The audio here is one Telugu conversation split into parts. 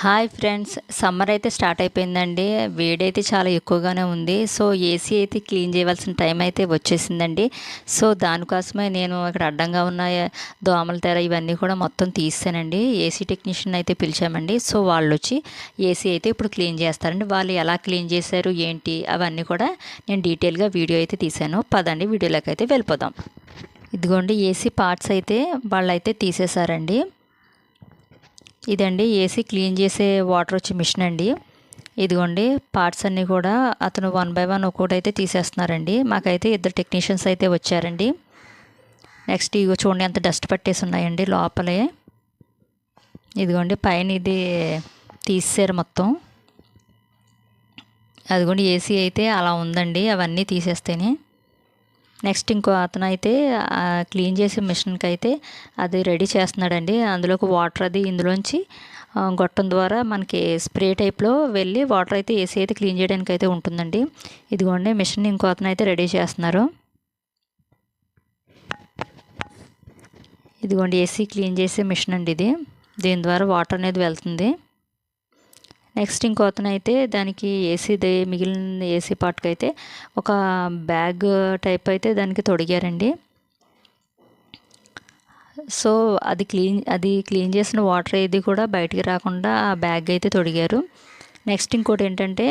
హాయ్ ఫ్రెండ్స్ సమ్మర్ అయితే స్టార్ట్ అయిపోయిందండి. వేడైతే చాలా ఎక్కువగానే ఉంది. సో ఏసీ అయితే క్లీన్ చేయవలసిన టైం అయితే వచ్చేసిందండి. సో దానికోసమే నేను ఇక్కడ అడ్డంగా ఉన్న దోమల తెర ఇవన్నీ కూడా మొత్తం తీసానండి. ఏసీ టెక్నీషియన్ అయితే పిలిచామండి. సో వాళ్ళు వచ్చి ఏసీ అయితే ఇప్పుడు క్లీన్ చేస్తారండి. వాళ్ళు ఎలా క్లీన్ చేశారు ఏంటి అవన్నీ కూడా నేను డీటెయిల్గా వీడియో అయితే తీశాను. పదండి వీడియోలోకి అయితే వెళ్ళిపోదాం. ఇదిగోండి ఏసీ పార్ట్స్ అయితే వాళ్ళు అయితే తీసేశారండి. ఇదండి ఏసీ క్లీన్ చేసే వాటర్ వచ్చే మిషన్ అండి. ఇదిగోండి పార్ట్స్ అన్నీ కూడా అతను వన్ బై వన్ ఒక్కోటైతే అయితే తీసేస్తున్నారండి. మాకైతే ఇద్దరు టెక్నీషియన్స్ అయితే వచ్చారండి. నెక్స్ట్ ఇగో చూడండి అంత డస్ట్ పట్టేసి ఉన్నాయండి లోపలే. ఇదిగోండి పైన ఇది తీసారు మొత్తం. అదిగోండి ఏసీ అయితే అలా ఉందండి అవన్నీ తీసేస్తేనే. నెక్స్ట్ ఇంకో అతను అయితే క్లీన్ చేసే మిషన్కి అయితే అది రెడీ చేస్తున్నాడండి. అందులోకి వాటర్ అది ఇందులోంచి గొట్టం ద్వారా మనకి స్ప్రే టైప్లో వెళ్ళి వాటర్ అయితే ఏసీ అయితే క్లీన్ చేయడానికి అయితే ఉంటుందండి. ఇదిగోండి మిషన్ ఇంకో అతను అయితే రెడీ చేస్తున్నారు. ఇదిగోండి ఏసీ క్లీన్ చేసే మిషన్ అండి ఇది. దీని ద్వారా వాటర్ అనేది వెళ్తుంది. నెక్స్ట్ ఇంకో అతను అయితే దానికి ఏసీది మిగిలిన ఏసీ పార్ట్కి అయితే ఒక బ్యాగ్ టైప్ అయితే దానికి తొడిగారండి. సో అది క్లీన్ అది క్లీన్ చేసిన వాటర్ ఏది కూడా బయటికి రాకుండా ఆ బ్యాగ్ అయితే తొడిగారు. నెక్స్ట్ ఇంకోటి ఏంటంటే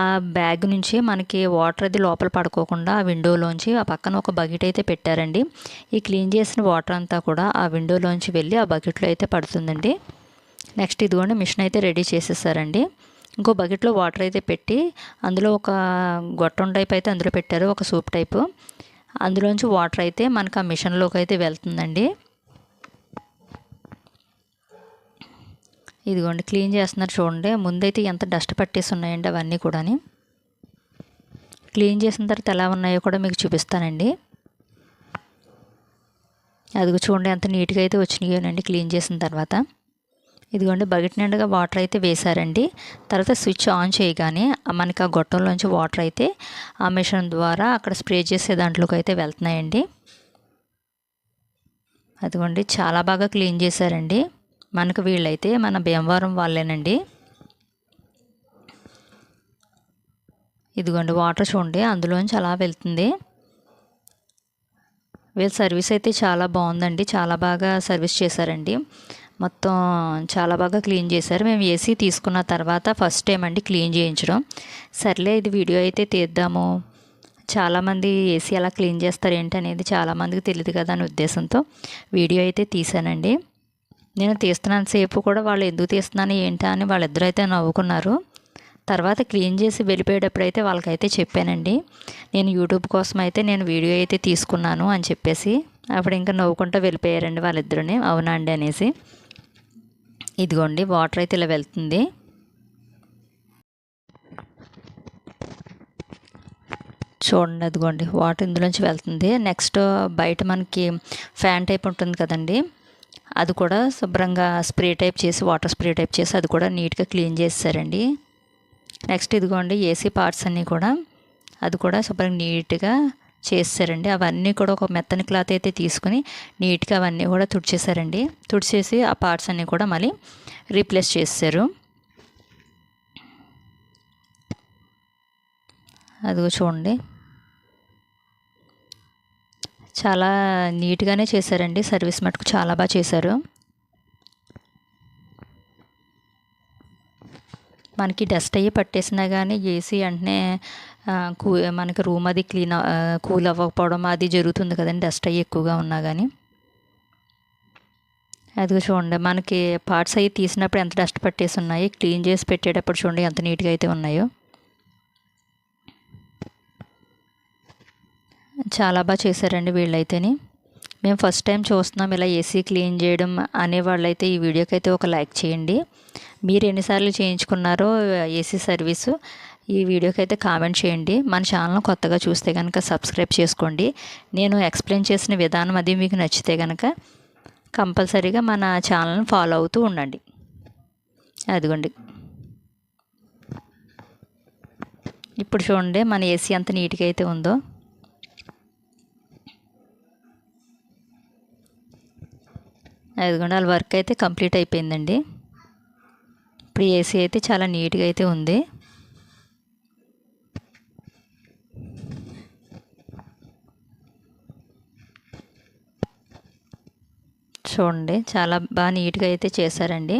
ఆ బ్యాగ్ నుంచి మనకి వాటర్ అది లోపల పడుకోకుండా ఆ విండోలోంచి ఆ పక్కన ఒక బకెట్ అయితే పెట్టారండి. ఈ క్లీన్ చేసిన వాటర్ అంతా కూడా ఆ విండోలోంచి వెళ్ళి ఆ బకెట్లో అయితే పడుతుందండి. నెక్స్ట్ ఇదిగోండి మిషన్ అయితే రెడీ చేసేసారండి. ఇంకో బకెట్లో వాటర్ అయితే పెట్టి అందులో ఒక గొట్టం టైప్ అయితే అందులో పెట్టారు ఒక సూప్ టైపు. అందులోంచి వాటర్ అయితే మనకు ఆ మిషన్లోకి అయితే వెళ్తుందండి. ఇదిగోండి క్లీన్ చేస్తున్నారు చూడండి. ముందైతే ఎంత డస్ట్ పట్టేసి ఉన్నాయండి అవన్నీ కూడా క్లీన్ చేసిన తర్వాత ఎలా ఉన్నాయో కూడా మీకు చూపిస్తానండి. అదిగో చూడండి ఎంత నీట్గా అయితే వచ్చినాయోనండి క్లీన్ చేసిన తర్వాత. ఇదిగోండి బకెట్ నిండుగా వాటర్ అయితే వేశారండి. తర్వాత స్విచ్ ఆన్ చేయగానే మనకి ఆ గొట్టంలోంచి వాటర్ అయితే ఆ మిషన్ ద్వారా అక్కడ స్ప్రే చేసే దాంట్లోకి అయితే వెళ్తున్నాయండి. అదిగోండి చాలా బాగా క్లీన్ చేశారండి. మనకు వీళ్ళైతే మన భీమవరం వాళ్ళేనండి. ఇదిగోండి వాటర్ చూడండి అందులోంచి అలా వెళ్తుంది. వీళ్ళ సర్వీస్ అయితే చాలా బాగుందండి చాలా బాగా సర్వీస్ చేశారండి. మొత్తం చాలా బాగా క్లీన్ చేశారు. మేము ఏసీ తీసుకున్న తర్వాత ఫస్ట్ టైం అండి క్లీన్ చేయించడం. సర్లే ఇది వీడియో అయితే తీద్దాము. చాలామంది ఏసీ ఎలా క్లీన్ చేస్తారు ఏంటి అనేది చాలామందికి తెలియదు కదా అనే ఉద్దేశంతో వీడియో అయితే తీసానండి నేను తీస్తున్నాను సేపు కూడా వాళ్ళు ఎందుకు తీస్తున్నాను ఏంటా అని వాళ్ళిద్దరూ అయితే నవ్వుకున్నారు. తర్వాత క్లీన్ చేసి వెళ్ళిపోయేటప్పుడు అయితే వాళ్ళకైతే చెప్పానండి. నేను యూట్యూబ్ కోసం అయితే నేను వీడియో అయితే తీసుకున్నాను అని చెప్పేసి. అప్పుడు ఇంకా నవ్వుకుంటూ వెళ్ళిపోయారండి వాళ్ళిద్దరిని. అవునా అండి అనేసి. ఇదిగోండి వాటర్ అయితే ఇలా వెళ్తుంది. చూడండి అదిగోండి వాటర్ ఇందులోంచి వెళ్తుంది. నెక్స్ట్ బయట మనకి ఫ్యాన్ టైప్ ఉంటుంది కదండి. అది కూడా శుభ్రంగా స్ప్రే టైప్ చేసి వాటర్ స్ప్రే టైప్ చేసి అది కూడా నీట్గా క్లీన్ చేస్తారండి నెక్స్ట్ ఇదిగోండి ఏసీ పార్ట్స్ అన్నీ కూడా. అది కూడా శుభ్రంగా నీట్గా చేసారండి అవన్నీ కూడా ఒక మెత్తని క్లాత్ అయితే తీసుకుని నీట్గా అవన్నీ కూడా తుడిచేశారండి. తుడిచేసి ఆ పార్ట్స్ అన్నీ కూడా మళ్ళీ రీప్లేస్ చేశారు అదిగో చూడండి. చాలా నీట్గానే చేశారండి. సర్వీస్ మటుకు చాలా బాగా చేశారు. మనకి డస్ట్ అయ్యి పట్టేసినా కానీ ఏసీ వెంటనే కూ మనకి రూమ్ అది క్లీన్ కూల్ అవ్వకపోవడం అది జరుగుతుంది కదండి డస్ట్ అయ్యి ఎక్కువగా ఉన్నా కానీ అది చూడండి మనకి పార్ట్స్ అవి తీసినప్పుడు ఎంత డస్ట్ పట్టేసి ఉన్నాయి క్లీన్ చేసి పెట్టేటప్పుడు చూడండి ఎంత నీట్గా అయితే ఉన్నాయో. చాలా బాగా చేశారండి వీళ్ళైతేని. మేము ఫస్ట్ టైం చూస్తున్నాం ఇలా ఏసీ క్లీన్ చేయడం అనే వాళ్ళైతే ఈ వీడియోకి అయితే ఒక లైక్ చేయండి. మీరు ఎన్నిసార్లు చేయించుకున్నారో ఏసీ సర్వీసు ఈ వీడియోకి అయితే కామెంట్ చేయండి. మన ఛానల్ కొత్తగా చూస్తే కనుక సబ్స్క్రైబ్ చేసుకోండి. నేను ఎక్స్ప్లెయిన్ చేసిన విధానం అది మీకు నచ్చితే కనుక కంపల్సరీగా మన ఛానల్ని ఫాలో అవుతూ ఉండండి. అదిగోండి. ఇప్పుడు చూడండి మన ఏసీ ఎంత నీట్గా అయితే ఉందో. ఐదు వాళ్ళ వర్క్ అయితే కంప్లీట్ అయిపోయిందండి. ఇప్పుడు ఏసీ అయితే చాలా నీట్గా అయితే ఉంది. చూడండి చాలా బాగా నీట్గా అయితే చేశారండి.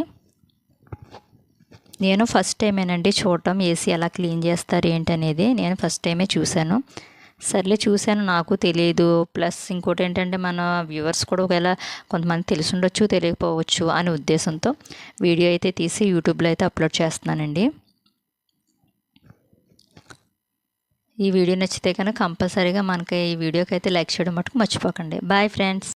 నేను ఫస్ట్ టైమేనండి చూడటం ఏసీ ఎలా క్లీన్ చేస్తారు ఏంటనేది నేను ఫస్ట్ టైమే చూశాను. సర్లే చూశాను నాకు తెలియదు ప్లస్ ఇంకోటి ఏంటంటే మన వ్యూవర్స్ కూడా ఒకవేళ కొంతమంది తెలిసి ఉండొచ్చు తెలియకపోవచ్చు అనే ఉద్దేశంతో వీడియో అయితే తీసి యూట్యూబ్లో అయితే అప్లోడ్ చేస్తున్నానండి. ఈ వీడియో నచ్చితే కనుక కంపల్సరీగా మనకి ఈ వీడియోకి అయితే లైక్ చేయడం మటుకు మర్చిపోకండి. Bye friends!